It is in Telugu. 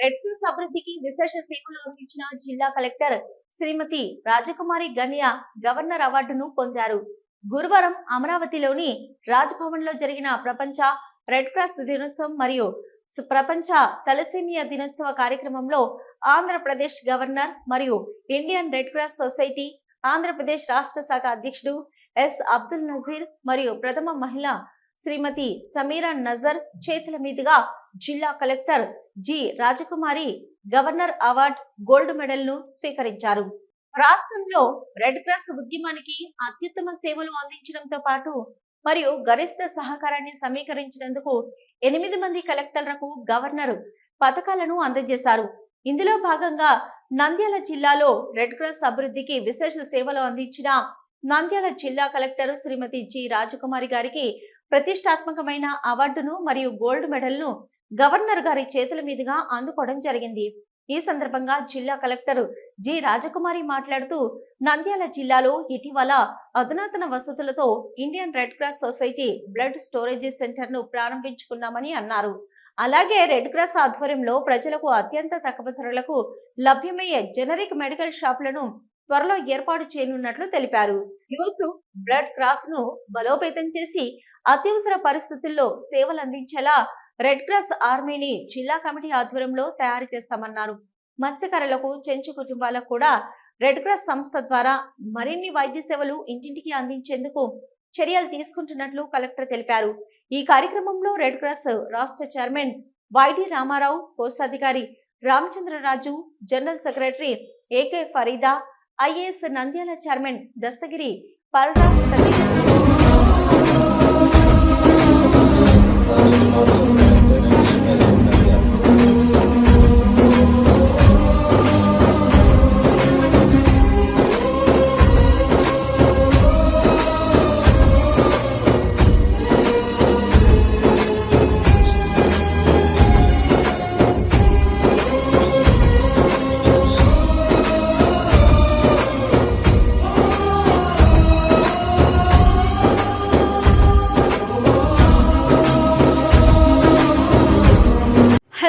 రెడ్ క్రాస్ అభివృద్ధికి విశేష సేవలు అందించిన జిల్లా కలెక్టర్ శ్రీమతి రాజకుమారి గనియా గవర్నర్ అవార్డును పొందారు. గురువారం అమరావతిలోని రాజ్భవన్లో జరిగిన ప్రపంచ రెడ్ క్రాస్ దినోత్సవం మరియు ప్రపంచ తలసేమియా దినోత్సవ కార్యక్రమంలో ఆంధ్రప్రదేశ్ గవర్నర్ మరియు Indian red cross society Andhra Pradesh రాష్ట్ర శాఖ అధ్యక్షుడు ఎస్ అబ్దుల్ నజీర్ మరియు ప్రథమ మహిళ శ్రీమతి సమీరా నజర్ చేతుల మీదుగా జిల్లా collector G Rajakumari governor award gold మెడల్ను స్వీకరించారు. రాష్ట్రంలో రెడ్ క్రాస్ ఉద్యమానికి అత్యుత్తమ సేవలు అందించడంతో పాటు మరియు గరిష్ట సహకారాన్ని సమీకరించినందుకు ఎనిమిది మంది కలెక్టర్లకు గవర్నర్ పథకాలను అందజేశారు. ఇందులో భాగంగా నంద్యాల జిల్లాలో రెడ్ క్రాస్ అభివృద్ధికి విశేష సేవలు అందించిన నంద్యాల జిల్లా కలెక్టర్ శ్రీమతి జి రాజకుమారి గారికి ప్రతిష్టాత్మకమైన అవార్డును మరియు గోల్డ్ మెడల్ను గవర్నర్ గారి చేతుల మీదుగా అందుకోవడం జరిగింది. ఈ సందర్భంగా జిల్లా కలెక్టర్ జి. రాజకుమారి మాట్లాడుతూ నంద్యాల జిల్లాలో ఇటీవల అధునాతన వసతులతో Indian red cross society blood storage సెంటర్ను ప్రారంభించుకున్నామని అన్నారు. అలాగే రెడ్ క్రాస్ ఆధ్వర్యంలో ప్రజలకు అత్యంత తక్కువ ధరలకు లభ్యమయ్యే జనరిక్ మెడికల్ షాపులను త్వరలో ఏర్పాటు చేయనున్నట్లు తెలిపారు. యూత్ బ్లడ్ క్రాస్ను బలోపేతం చేసి అత్యవసర పరిస్థితుల్లో సేవలు అందించేలా రెడ్ క్రాస్ ఆర్మీని జిల్లా కమిటీ ఆధ్వర్యంలో తయారు చేస్తామన్నారు. మత్స్యకారులకు చెంచు కుటుంబాలకు కూడా రెడ్ క్రాస్ సంస్థ ద్వారా మరిన్ని వైద్య సేవలు ఇంటింటికి అందించేందుకు చర్యలు తీసుకుంటున్నట్లు కలెక్టర్ తెలిపారు. ఈ కార్యక్రమంలో రెడ్ క్రాస్ రాష్ట్ర చైర్మన్ వైడి రామారావు కోశాధికారి Ramachandraraju general secretary A K Farida IAS Nandyala chairman Dastagiri పల్రామ్